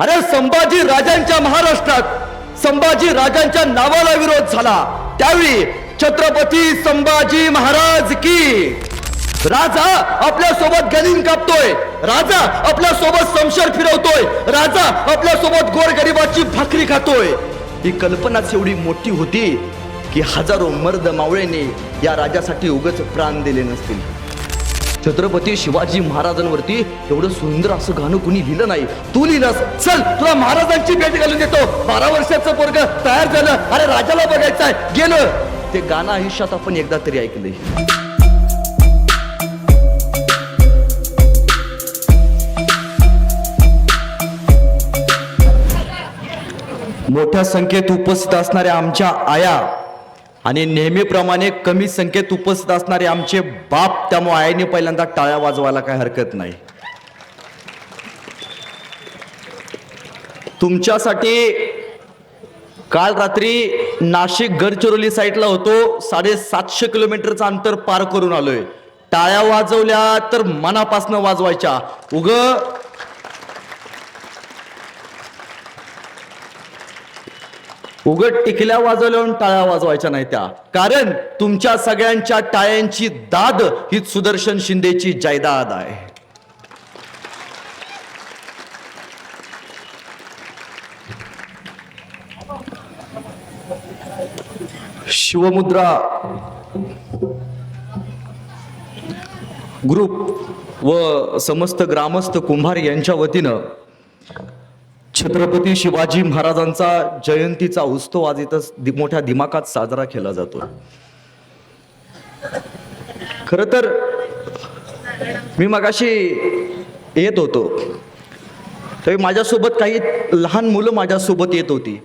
अरे संभाजी राजांच्या महाराष्ट्रात संभाजी राजांच्या नावाला विरोध झाला. त्यावेळी छत्रपती संभाजी महाराज की. राजा आपल्यासोबत गनिम कापतोय. राजा आपल्यासोबत संशर फिरवतोय. राजा आपल्यासोबत गोरगरिबाची भाकरी खातोय. ही कल्पनाच एवढी मोठी होती की हजारो मर्द मावळेने या राजासाठी उगच प्राण दिले नसतील. छत्रपती शिवाजी महाराजांवरती एवढं सुंदर असं गाणं कुणी लिहिलं नाही. तू लिहिलंस. चल तुला महाराजांची भेट घालून देतो. बारा वर्षाचं पोरग तयार झालं. अरे राजाला बघायचंय. गेलं. ते गाणं आयुष्यात आपण एकदा तरी ऐकलंय. मोठ्या संख्येत उपस्थित असणाऱ्या आमच्या आया आणि नेहमीप्रमाणे कमी संख्येत उपस्थित असणारे आमचे बाप त्यामुळे आईने पहिल्यांदा टाळ्या वाजवायला काही हरकत नाही. तुमच्यासाठी काल रात्री नाशिक गडचिरोली साईडला होतो साडेसातशे किलोमीटरचं अंतर पार करून आलोय. टाळ्या वाजवल्या तर मनापासनं वाजवायच्या. उग उघड टिकल्या वाजवल्यावर टाळ्या वाजवायच्या नाही त्या. कारण तुमच्या सगळ्यांच्या टाळ्यांची दाद ही सुदर्शन शिंदेची जायदाद आहे. शिवमुद्रा ग्रुप व समस्त ग्रामस्थ कुंभार यांच्या वतीनं छत्रपती शिवाजी महाराजांचा जयंतीचा उत्सव आज इथं दि- मोठ्या दिमाखात साजरा केला जातो. खर तर मी मगाशी येत होतो. तरी माझ्यासोबत काही लहान मुलं माझ्यासोबत येत होती.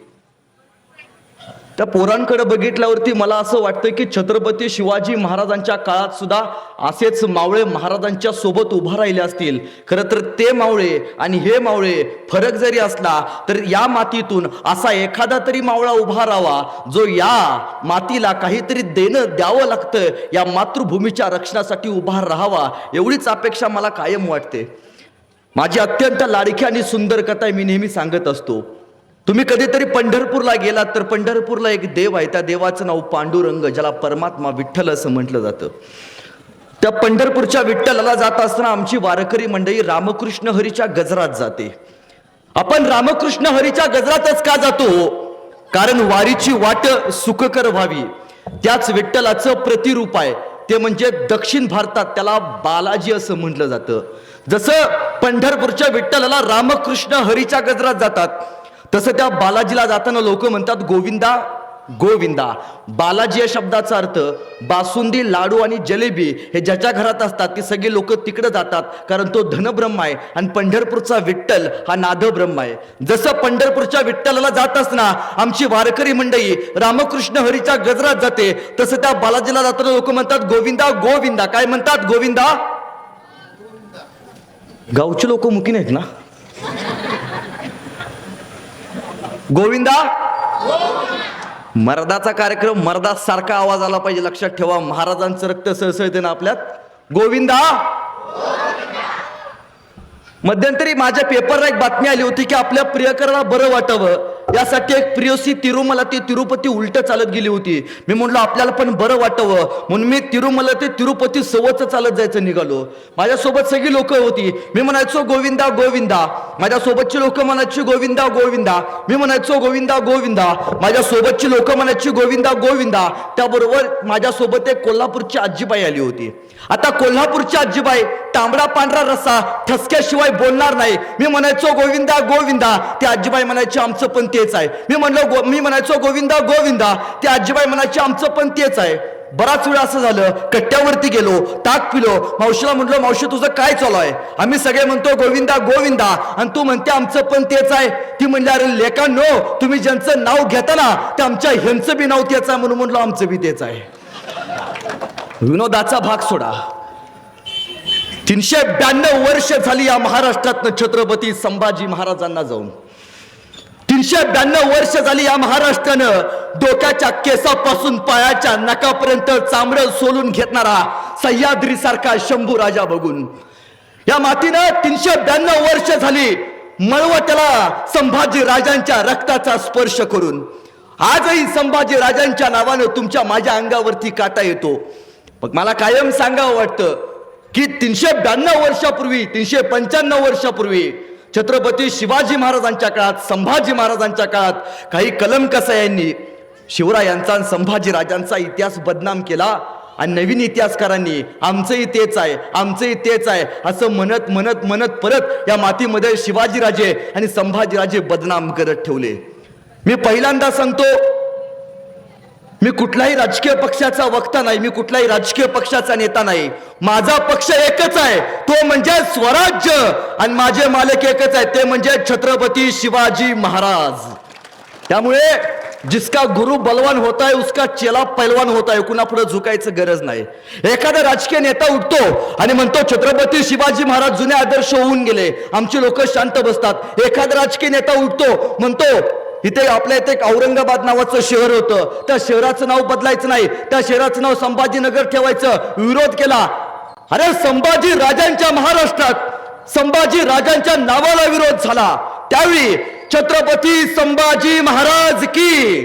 त्या पोरांकडे बघितल्यावरती मला असं वाटतं की छत्रपती शिवाजी महाराजांच्या काळात सुद्धा असेच मावळे महाराजांच्या सोबत उभा राहिले असतील. खरं तर ते मावळे आणि हे मावळे फरक जरी असला तर या मातीतून असा एखादा तरी मावळा उभा राहावा जो या मातीला काहीतरी देणं द्यावं लागतं या मातृभूमीच्या रक्षणासाठी उभा राहावा एवढीच अपेक्षा मला कायम वाटते. माझी अत्यंत लाडकी आणि सुंदर कथा मी नेहमी सांगत असतो. तुम्ही कधीतरी पंढरपूरला गेलात तर पंढरपूरला एक देव आहे. त्या देवाचं नाव पांडुरंग ज्याला परमात्मा विठ्ठल असं म्हटलं जातं. त्या पंढरपूरच्या विठ्ठलाला जात असताना आमची वारकरी मंडळी रामकृष्ण हरीच्या गजरात जाते. आपण रामकृष्ण हरीच्या गजरातच का जातो? कारण वारीची वाट सुखकर व्हावी. त्याच विठ्ठलाचं प्रतिरूप आहे. ते म्हणजे दक्षिण भारतात त्याला बालाजी असं म्हटलं जातं. जसं पंढरपूरच्या विठ्ठलाला रामकृष्ण हरीच्या गजरात जातात तसं त्या बालाजीला जाताना लोक म्हणतात गोविंदा गोविंदा. बालाजी या शब्दाचा अर्थ बासुंदी लाडू आणि जलेबी हे ज्याच्या घरात असतात ती सगळी लोक तिकडे जातात कारण तो धनब्रह्म आहे आणि पंढरपूरचा विठ्ठल हा नादब्रह्म आहे. जसं पंढरपूरच्या विठ्ठलाला जात असताना आमची वारकरी मंडळी रामकृष्ण हरीच्या गजरात जाते तसं त्या बालाजीला जाताना लोक म्हणतात गोविंदा गोविंदा. काय म्हणतात गोविंदा? गावचे लोक मुकीन नाहीत ना? गोविंदा? मर्दाचा कार्यक्रम मर्दा सारखा आवाज आला पाहिजे. लक्षात ठेवा महाराजांचं रक्त सळसळते ना आपल्यात. गोविंदा? मध्यंतरी माझ्या पेपरला एक बातमी आली होती की आपल्या प्रियकराला बरं वाटावं. यासाठी एक प्रियसी तिरुमला ते तिरुपती उलट चालत गेली होती. मी म्हटलं आपल्याला पण बरं वाटावं. म्हणून मी तिरुमला ते तिरुपती सवच चालत जायचं निघालो. माझ्यासोबत सगळी लोक होती. मी म्हणायचो गोविंदा गोविंदा. माझ्या सोबतची लोक म्हणायची गोविंदा गोविंदा. मी म्हणायचो गोविंदा गोविंदा. माझ्या सोबतची लोक म्हणायची गोविंदा गोविंदा. त्याबरोबर माझ्यासोबत एक कोल्हापूरची आजीबाई आली होती. आता कोल्हापूरची आजीबाई तांबडा पांढरा रस्सा ठसक्याशिवाय बोलणार नाही. मी म्हणायचो गोविंदा गोविंदा. ते आजीबाई म्हणायची आमचं पण तेच आहे. मी म्हणलो गो मी म्हणायचो गोविंदा गोविंदा. ते आजीबाई म्हणायची आमचं पण तेच आहे. बराच वेळ असं झालं कट्ट्यावरती गेलो ताक पिलो. मावशीला म्हटलो मावशी तुझं काय चालू आहे? आम्ही सगळे म्हणतो गोविंदा गोविंदा. आणि तू म्हणते आमचं पण तेच आहे. ती म्हणली अरे लेका नो तुम्ही ज्यांचं नाव घेता ना ते आमच्या ह्यांचं बी नाव तेच आहे. म्हणून म्हणलो आमचं बी तेच आहे. विनोदाचा भाग सोडा. तीनशे ब्याण्णव वर्ष झाली या महाराष्ट्रातनं छत्रपती संभाजी महाराजांना जाऊन. तीनशे ब्याण्णव वर्ष झाली या महाराष्ट्रानं डोक्याच्या केसापासून पायाच्या नकापर्यंत चामडं सोलून घेतणारा सह्याद्री सारखा शंभू राजा बघून. या मातीनं तीनशे ब्याण्णव वर्ष झाली मळव त्याला संभाजी राजांच्या रक्ताचा स्पर्श करून. आजही संभाजी राजांच्या नावानं तुमच्या माझ्या अंगावरती काटा येतो. मग मला कायम सांगावं वाटतं की तीनशे ब्याण्णव वर्षापूर्वी तीनशे पंच्याण्णव वर्षापूर्वी छत्रपती शिवाजी महाराजांच्या काळात संभाजी महाराजांच्या काळात काही कलमकसायांनी शिवरायांचा आणि संभाजी राजांचा इतिहास बदनाम केला आणि नवीन इतिहासकारांनी आमचंही तेच आहे आमचंही तेच आहे असं म्हणत म्हणत म्हणत परत या मातीमध्ये शिवाजीराजे आणि संभाजीराजे बदनाम करत ठेवले. मी पहिल्यांदा सांगतो मी कुठलाही राजकीय पक्षाचा वक्ता नाही मी कुठलाही राजकीय पक्षाचा नेता नाही. माझा पक्ष एकच आहे तो म्हणजे स्वराज्य आणि माझे मालक एकच आहे ते म्हणजे छत्रपती शिवाजी महाराज. त्यामुळे जिसका गुरु बलवान होता है उसका चेला पैलवान होता है कुणा पुढे झुकायचं गरज नाही. एखादा राजकीय नेता उठतो आणि म्हणतो छत्रपती शिवाजी महाराज जुने आदर्श होऊन गेले आमची लोक शांत बसतात. एखादा राजकीय नेता उठतो म्हणतो इथे आपल्या इथे एक औरंगाबाद नावाचं शहर होतं. त्या शहराचं नाव बदलायचं नाही. त्या शहराचं नाव संभाजीनगर ठेवायचं. विरोध केला. अरे संभाजी राजांच्या महाराष्ट्रात संभाजी राजांच्या नावाला विरोध झाला. त्यावेळी छत्रपती संभाजी महाराज की.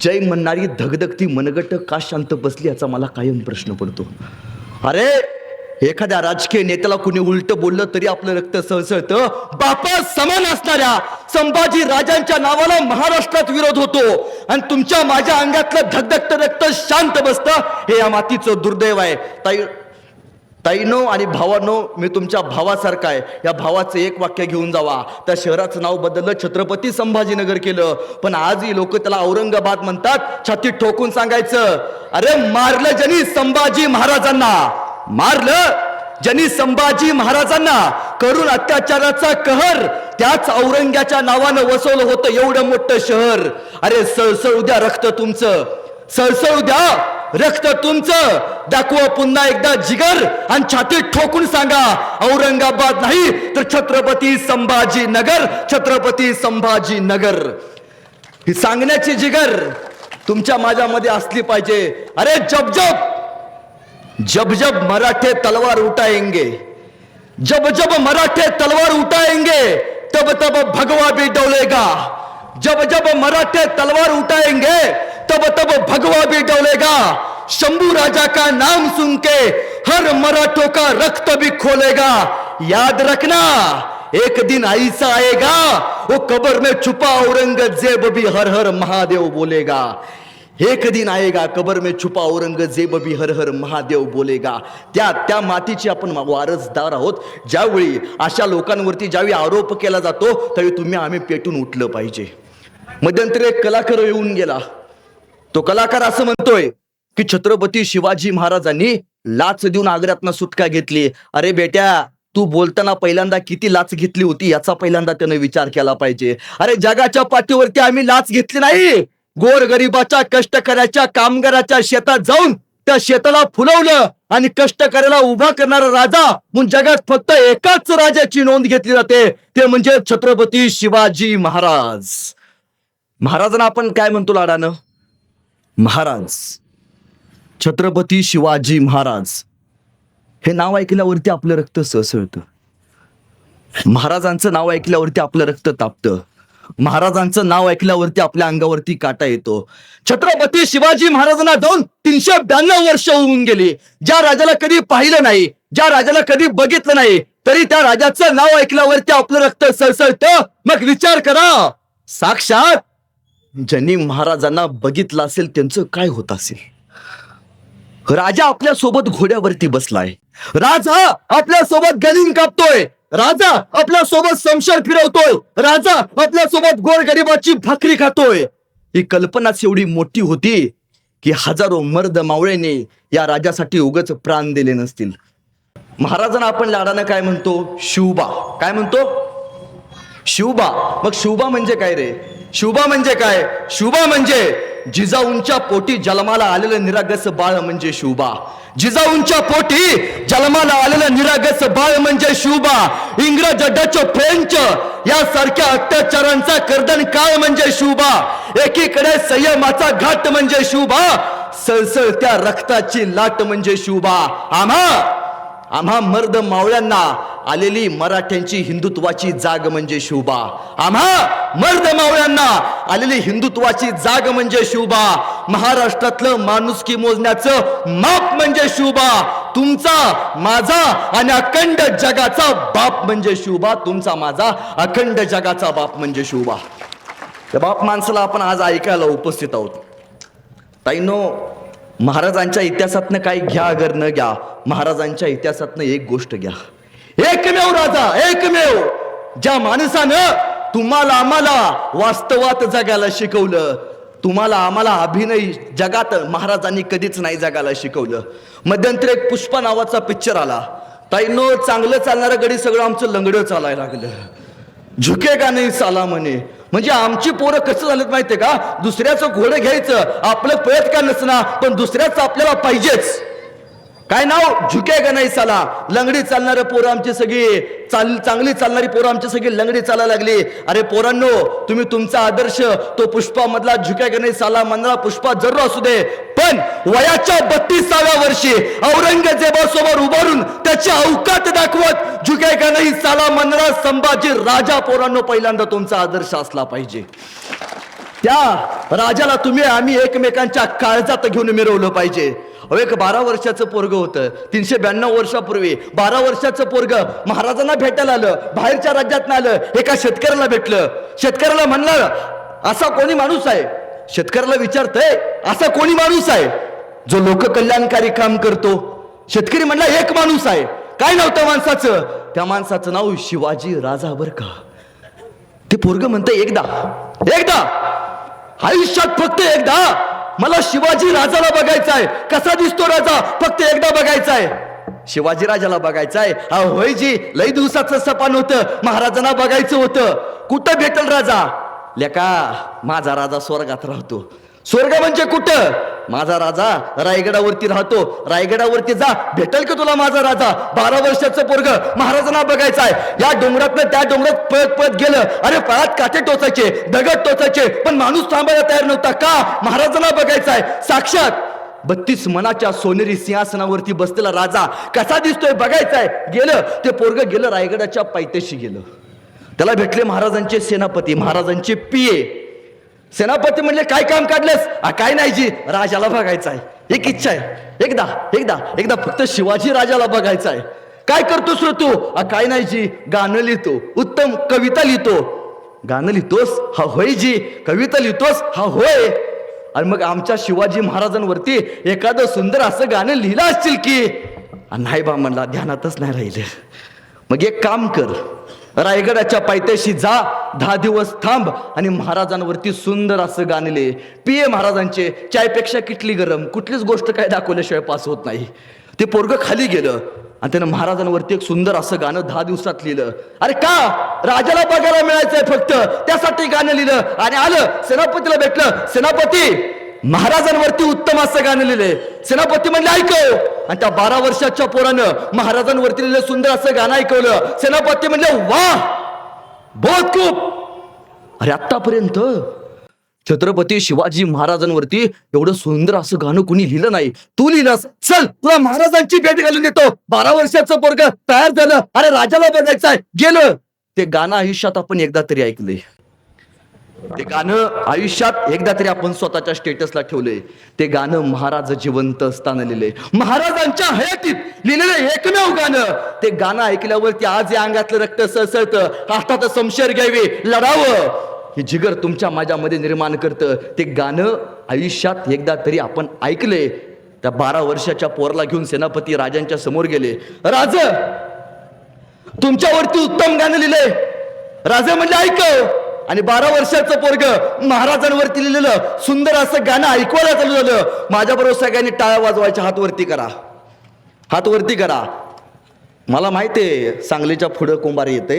जय म्हणणारी धगधगती मनगट का शांत बसली याचा मला कायम प्रश्न पडतो. अरे एखाद्या राजकीय नेत्याला कुणी उलट बोललं तरी आपलं रक्त सळसळतं. बापा समान असणाऱ्या संभाजी राजांच्या नावाला महाराष्ट्रात विरोध होतो. आणि तुमच्या माझ्या अंगातलं धगधगत रक्त शांत बसतं. हे या मातीचं दुर्दैव आहे. ताई ताईनो आणि भावानो मी तुमच्या भावासारखा आहे. या भावाचं एक वाक्य घेऊन जावा. त्या शहराचं नाव बदललं छत्रपती संभाजीनगर केलं. पण आजही लोक त्याला औरंगाबाद म्हणतात. छातीत ठोकून सांगायचं अरे मारलं जनी संभाजी महाराजांना. मारलं. ज्यांनी संभाजी महाराजांना करून अत्याचाराचा कहर त्याच औरंग्याच्या नावानं वसवलं होतं एवढं मोठं शहर. अरे सळसळू द्या रक्त तुमचं. सळसळू द्या रक्त तुमचं. दाखवा पुन्हा एकदा जिगर आणि छातीत ठोकून सांगा औरंगाबाद नाही तर छत्रपती संभाजी नगर छत्रपती संभाजी नगर ही सांगण्याची जिगर तुमच्या माझ्यामध्ये असली पाहिजे. अरे जप जप! जब जब मराठे तलवार उठाएँगे, जब जब मराठे तलवार उठाएँगे, तब तब भगवा भी डोलेगा। जब जब मराठे तलवार उठाएँगे, तब तब भगवा भी डोलेगा। शंभू राजा का नाम सुन के हर मराठों का रक्त भी खोलेगा। याद रखना, एक दिन ऐसा आएगा, वो कब्र में छुपा औरंगज़ेब भी हर हर महादेव बोलेगा। एक दिन आएगा कबर में छुपा औरंगजेब भी हर हर महादेव बोलेगा. त्या त्या मातीची आपण वारसदार आहोत. ज्यावेळी अशा लोकांवरती ज्यावेळी आरोप केला जातो त्यावेळी तुम्ही आम्ही पेटून उठलं पाहिजे. मध्यंतरी एक कलाकार येऊन गेला. तो कलाकार असं म्हणतोय की छत्रपती शिवाजी महाराजांनी लाच देऊन आग्र्यातनं सुटका घेतली. अरे बेट्या तू बोलताना पहिल्यांदा किती लाच घेतली होती याचा पहिल्यांदा त्यानं विचार केला पाहिजे. अरे जगाच्या पाठीवरती आम्ही लाच घेतली नाही. गोरगरिबाच्या कष्टकऱ्याच्या कामगाराच्या शेतात जाऊन त्या शेताला फुलवलं आणि कष्ट करायला उभा करणारा राजा म्हणून जगात फक्त एकाच राजाची नोंद घेतली जाते. ते म्हणजे छत्रपती शिवाजी महाराज. महाराजांना आपण काय म्हणतो लाडानं? महाराज. छत्रपती शिवाजी महाराज. हे नाव ऐकल्यावरती आपलं रक्त सळसळतं. महाराजांचं नाव ऐकल्यावरती आपलं रक्त तापतं. महाराजांचं नाव ऐकल्यावरती आपल्या अंगावरती काटा येतो. छत्रपती शिवाजी महाराजांना जाऊन तीनशे ब्याण्णव वर्ष होऊन गेली. ज्या राजाला कधी पाहिलं नाही ज्या राजाला कधी बघितलं नाही तरी त्या राजाचं नाव ऐकल्यावरती आपलं रक्त सळसळत. मग विचार करा. साक्षात ज्यांनी महाराजांना बघितलं असेल त्यांचं काय होत असेल? राजा आपल्यासोबत घोड्यावरती बसलाय. राजा आपल्यासोबत गलिंग कापतोय. राजा आपल्यासोबत संशय फिरवतोय. राजा आपल्यासोबत गोरगरिबाची भाकरी खातोय. ही कल्पनाच एवढी मोठी होती की हजारो मर्द मावळेने या राजासाठी उगच प्राण दिले नसतील. महाराजांना आपण लाडानं काय म्हणतो? शिवबा काय म्हणतो? शिवबा मग शिवबा म्हणजे काय रे? शिवबा म्हणजे काय? शिवबा म्हणजे जिजाऊंच्या पोटी जन्माला आलेलं निरागस बाळ म्हणजे शिवबा जिजाऊंच्या पोटी जन्माला आलेलं निरागस बाळ म्हणजे शिवबा इंग्रज डच फ्रेंच यासारख्या अत्याचारांचा कर्दन काळ म्हणजे शिवबा एकीकडे संयमाचा घाट म्हणजे शिवबा सळसळत्या रक्ताची लाट म्हणजे शिवबा आम्हा आम्हा मर्द मावळ्यांना आलेली मराठ्यांची हिंदुत्वाची जाग म्हणजे शिवबा आम्हा मर्द मावळ्यांना आलेली हिंदुत्वाची जाग म्हणजे शिवबा महाराष्ट्रातलं माणुसकी मोजण्याचं माप म्हणजे शिवबा तुमचा माझा आणि अखंड जगाचा बाप म्हणजे शिवबा तुमचा माझा अखंड जगाचा बाप म्हणजे शिवबा त्या बाप माणसाला आपण आज ऐकायला उपस्थित आहोत. ताईनो महाराजांच्या इतिहासातनं काही घ्या अगर न घ्या महाराजांच्या इतिहासातनं एक गोष्ट घ्या. एकमेव राजा एकमेव. ज्या माणसानं तुम्हाला आम्हाला वास्तवात जगायला शिकवलं तुम्हाला आम्हाला अभिनय जगात महाराजांनी कधीच नाही जगायला शिकवलं. मध्यंतर एक पुष्पा नावाचा पिक्चर आला. ताईनो चांगलं चालणारं गडी सगळं आमचं लंगडं चालायला लागलं. झुकेगा नाही साला म्हणे? म्हणजे आमची पोरं कसं झालेत माहितीये का? दुसऱ्याचं घोडं घ्यायचं आपलं पळत का नसणार पण दुसऱ्याचं आपल्याला पाहिजेच. काय नाव? झुके का नाही चाला लंगडी चालणारे पोरं आमची सगळी. चाल चांगली चालणारी पोरं आमची सगळी लंगडी चालायला लागली. अरे पोरांनो तुम्ही तुमचा आदर्श तो पुष्पा मधला झुके का नाही चाला मंदळा पुष्पा जरूर असू दे. पण वयाच्या बत्तीसाव्या वर्षी औरंगजेबासमोर उभारून त्याची अवकात दाखवत झुके का नाही चाला मंदळा संभाजी राजा पोरांनो पहिल्यांदा तुमचा आदर्श असला पाहिजे. त्या राजाला तुम्ही आम्ही एकमेकांच्या काळजात घेऊन मिरवलं पाहिजे. अहो एक बारा वर्षाचं पोरग होतं. तीनशे ब्याण्णव वर्षापूर्वी बारा वर्षाचं पोरग महाराजांना भेटायला आलं बाहेरच्या राज्यातनं आलं एका शेतकऱ्याला भेटलं. शेतकऱ्याला म्हणलं असा कोणी माणूस आहे? शेतकऱ्याला विचारतंय असा कोणी माणूस आहे? जो लोक कल्याणकारी काम करतो. शेतकरी म्हणला एक माणूस आहे. काय नव्हतं माणसाचं? त्या माणसाचं नाव शिवाजी राजा बर का. ते पोरग म्हणतं एकदा एकदा आयुष्यात फक्त एकदा मला शिवाजी राजाला बघायचा आहे कसा दिसतो राजा? फक्त एकदा बघायचा आहे शिवाजी राजाला बघायचा आहे हा होय जी लई दिवसाचं सपान होतं. महाराजांना बघायचं होतं. कुठं भेटल राजा? लेका माझा राजा स्वर्गात राहतो. स्वर्ग म्हणजे कुठं? माझा राजा रायगडावरती राहतो. रायगडावरती जा. भेटेल का तुला माझा राजा? बारा वर्षाचं पोरग महाराजांना बघायचं आहे. या डोंगरातनं त्या डोंगरात पळत पळत गेलं. अरे पळात काटे टोचायचे दगड टोचायचे पण माणूस थांबायला तयार नव्हता का? महाराजांना बघायचं आहे. साक्षात बत्तीस मनाच्या सोनेरी सिंहासनावरती बसलेला राजा कसा दिसतोय बघायचाय गेलं. ते पोरग गेलं रायगडाच्या पायथ्याशी गेलं. त्याला भेटले महाराजांचे सेनापती महाराजांचे पिये सेनापती म्हणले काय काम काढलंस? काय नाही जी राजाला बघायचं आहे. एक इच्छा आहे. एकदा एकदा एकदा फक्त शिवाजी राजाला बघायचं आहे. काय करतोस रे तू? काय नाही जी गाणं लिहितो उत्तम कविता लिहितो. गाणं लिहितोस? हा होय जी कविता लिहितोस? हा होय. आणि मग आमच्या शिवाजी महाराजांवरती एखादं सुंदर असं गाणं लिहिलं असतील की? नाही बा म्हणला ध्यानातच नाही राहिले. मग एक काम कर रायगडाच्या पायथ्याशी जा दहा दिवस थांब आणि महाराजांवरती सुंदर असं गाणले लिहे पिये महाराजांचे चायपेक्षा किटली गरम. कुठलीच गोष्ट काय दाखवल्याशिवाय पास होत नाही. ते पोरग खाली गेलं आणि त्यानं महाराजांवरती एक सुंदर असं गाणं दहा दिवसात लिहिलं. अरे का? राजाला बघायला मिळायचंय फक्त. त्यासाठी गाणं लिहिलं. आणि आलं सेनापतीला भेटलं. सेनापती! महाराजांवरती उत्तम असं गाणं लिहिलंय. सेनापती म्हणले ऐकव. आणि त्या बारा वर्षाच्या पोरानं महाराजांवरती लिहिलं सुंदर असं गाणं ऐकवलं. सेनापती म्हणले वा! बहुत खूप. अरे आतापर्यंत छत्रपती शिवाजी महाराजांवरती एवढं सुंदर असं गाणं कुणी लिहिलं नाही. तू लिहिलंस. चल तुला महाराजांची भेट घालून देतो. बारा वर्षाचं पोरग तयार झालं. अरे राजाला बघायचंय. गेलं. ते गाणं आयुष्यात आपण एकदा तरी ऐकलंय. ते गाणं आयुष्यात एकदा तरी आपण स्वतःच्या स्टेटसला ठेवलंय. ते गाणं महाराज जिवंत असताना लिहिलंय. महाराजांच्या हयातीत लिहिलेलं एकमेव गाणं. ते गाणं ऐकल्यावरती आज या अंगातलं रक्त सळसळतं. हातात संशय घ्यावे लढावं. हे जिगर तुमच्या माझ्यामध्ये निर्माण करतं. ते गाणं आयुष्यात एकदा तरी आपण ऐकलंय. त्या बारा वर्षाच्या पोरला घेऊन सेनापती राजांच्या समोर गेले. राज तुमच्यावरती उत्तम गाणं लिहिलंय. राजा म्हणजे ऐकव आणि बारा वर्षाचं पोरग महाराजांवरती लिहिलेलं सुंदर असं गाणं ऐकवायला चालू झालं. माझ्याबरोबर सगळ्यांनी टाळ्या वाजवायच्या हातवरती करा. हातवरती करा. मला माहिती आहे सांगलीच्या पुढं कुंभार येते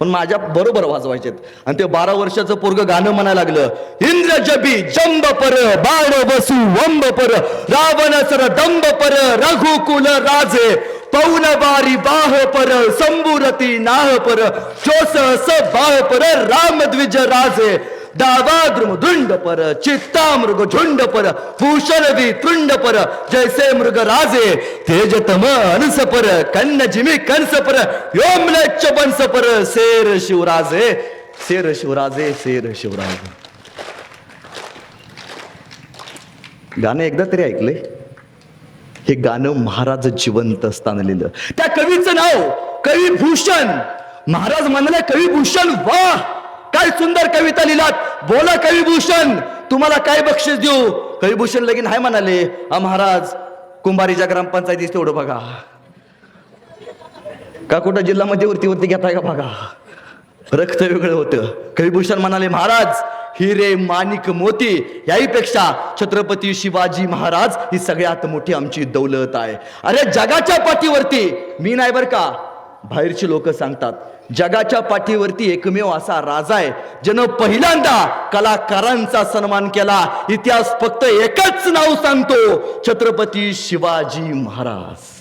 पण माझ्या बरोबर वाजवायचेत. आणि ते बारा वर्षाचं पोरग गाणं म्हणायला लागलं इंद्र जबी जंब पर बाण बसू वंब पर रावण सर दंब पर रघुकुल राजे पौन बारी बाह पर संबुरती नाह पर जोस स बाह पर राम द्विज राजे डावा धुंड पर चित्ता मृग झुंड पर भूषण तुंड पर जैसे मृग राजे तेज तम अनस पर कन्न जिमी कंस पर योम बंस पर शेर शिवराजे शेर शिवराजे शेर शिवराजे गाणं एकदा तरी ऐकले हे गाणं महाराज जिवंत असताना लिहिलं त्या कवीचं नाव कवी भूषण महाराज म्हणाले कवी भूषण वा काय सुंदर कविता लिहिलात. बोला कविभूषण. तुम्हाला काय बक्षीस देऊ? कविभूषण लगीन हाय म्हणाले. हा महाराज कुंभारीच्या ग्रामपंचायतीस तेवढं बघा. का कुठं जिल्हा मध्यवर्ती वरती घेताय का बघा? रक्त वेगळं होतं. कविभूषण म्हणाले महाराज हिरे माणिक मोती. याहीपेक्षा छत्रपती शिवाजी महाराज ही सगळ्यात मोठी आमची दौलत आहे. अरे जगाच्या पाठीवरती. मी नाही बर का? बाहेरची लोक सांगतात जगाच्या पाठीवरती एकमेव असा राजा आहे ज्यानं पहिल्यांदा कलाकारांचा सन्मान केला. इतिहास फक्त एकच नाव सांगतो छत्रपती शिवाजी महाराज.